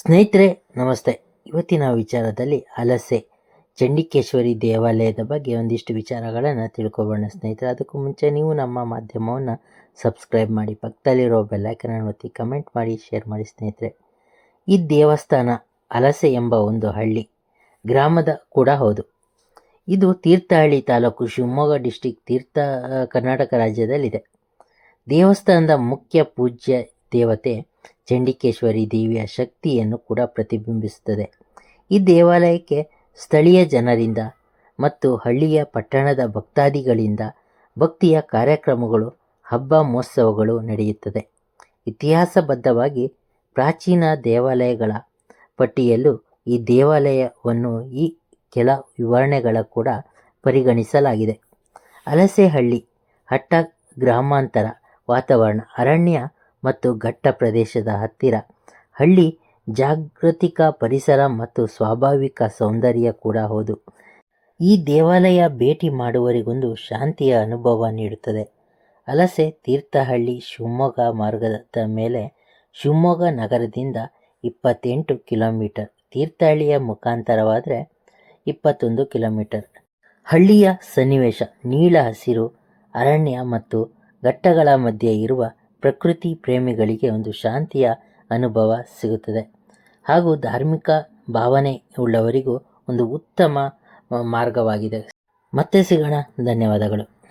ಸ್ನೇಹಿತರೆ, ನಮಸ್ತೆ. ಇವತ್ತಿನ ವಿಚಾರದಲ್ಲಿ ಹಲಸೆ, ಚಂಡಿಕೇಶ್ವರಿ ದೇವಾಲಯದ ಬಗ್ಗೆ ಒಂದಿಷ್ಟು ವಿಚಾರಗಳನ್ನು ತಿಳ್ಕೊಬೋಣ ಸ್ನೇಹಿತರೆ. ಅದಕ್ಕೂ ಮುಂಚೆ ನೀವು ನಮ್ಮ ಮಾಧ್ಯಮವನ್ನು ಸಬ್ಸ್ಕ್ರೈಬ್ ಮಾಡಿ, ಪಕ್ಕದಲ್ಲಿರೋ ಬೆಲ್ಲೈಕನನ್ನು ಒತ್ತಿ ಕಮೆಂಟ್ ಮಾಡಿ, ಶೇರ್ ಮಾಡಿ ಸ್ನೇಹಿತರೆ. ಈ ದೇವಸ್ಥಾನ ಹಲಸೆ ಎಂಬ ಒಂದು ಹಳ್ಳಿ, ಗ್ರಾಮದ ಕೂಡ ಹೌದು. ಇದು ತೀರ್ಥಹಳ್ಳಿ ತಾಲೂಕು ಶಿವಮೊಗ್ಗ ಡಿಸ್ಟಿಕ್ ತೀರ್ಥ, ಕರ್ನಾಟಕ ರಾಜ್ಯದಲ್ಲಿದೆ. ದೇವಸ್ಥಾನದ ಮುಖ್ಯ ಪೂಜ್ಯ ದೇವತೆ ಚಂಡಿಕೇಶ್ವರಿ ದೇವಿಯ ಶಕ್ತಿಯನ್ನು ಕೂಡ ಪ್ರತಿಬಿಂಬಿಸುತ್ತದೆ. ಈ ದೇವಾಲಯಕ್ಕೆ ಸ್ಥಳೀಯ ಜನರಿಂದ ಮತ್ತು ಹಳ್ಳಿಯ ಪಟ್ಟಣದ ಭಕ್ತಾದಿಗಳಿಂದ ಭಕ್ತಿಯ ಕಾರ್ಯಕ್ರಮಗಳು, ಹಬ್ಬ ಮಹೋತ್ಸವಗಳು ನಡೆಯುತ್ತದೆ. ಇತಿಹಾಸಬದ್ಧವಾಗಿ ಪ್ರಾಚೀನ ದೇವಾಲಯಗಳ ಪಟ್ಟಿಯಲ್ಲೂ ಈ ದೇವಾಲಯವನ್ನು ಈ ಕೆಲ ವಿವರಣೆಗಳ ಕೂಡ ಪರಿಗಣಿಸಲಾಗಿದೆ. ಅಲಸೆಹಳ್ಳಿ, ಹಟ್ಟ ಗ್ರಾಮಾಂತರ ವಾತಾವರಣ, ಅರಣ್ಯ ಮತ್ತು ಘಟ್ಟ ಪ್ರದೇಶದ ಹತ್ತಿರ. ಹಳ್ಳಿ ಜಾಗೃತಿಕ ಪರಿಸರ ಮತ್ತು ಸ್ವಾಭಾವಿಕ ಸೌಂದರ್ಯ ಕೂಡ ಹೌದು. ಈ ದೇವಾಲಯ ಭೇಟಿ ಮಾಡುವರಿಗೊಂದು ಶಾಂತಿಯ ಅನುಭವ ನೀಡುತ್ತದೆ. ಅಲಸೆ ತೀರ್ಥಹಳ್ಳಿ ಶಿವಮೊಗ್ಗ ಮಾರ್ಗದ ಮೇಲೆ ಶಿವಮೊಗ್ಗ ನಗರದಿಂದ ಇಪ್ಪತ್ತೆಂಟು ಕಿಲೋಮೀಟರ್. ತೀರ್ಥಹಳ್ಳಿಯ ಮುಖಾಂತರವಾದರೆ ಇಪ್ಪತ್ತೊಂದು ಕಿಲೋಮೀಟರ್. ಹಳ್ಳಿಯ ಸನ್ನಿವೇಶ, ನೀಳ ಹಸಿರು, ಅರಣ್ಯ ಮತ್ತು ಘಟ್ಟಗಳ ಮಧ್ಯೆ ಇರುವ ಪ್ರಕೃತಿ ಪ್ರೇಮಿಗಳಿಗೆ ಒಂದು ಶಾಂತಿಯ ಅನುಭವ ಸಿಗುತ್ತದೆ. ಹಾಗೂ ಧಾರ್ಮಿಕ ಭಾವನೆ ಉಳ್ಳವರಿಗೂ ಒಂದು ಉತ್ತಮ ಮಾರ್ಗವಾಗಿದೆ. ಮತ್ತೆ ಸಿಗೋಣ. ಧನ್ಯವಾದಗಳು.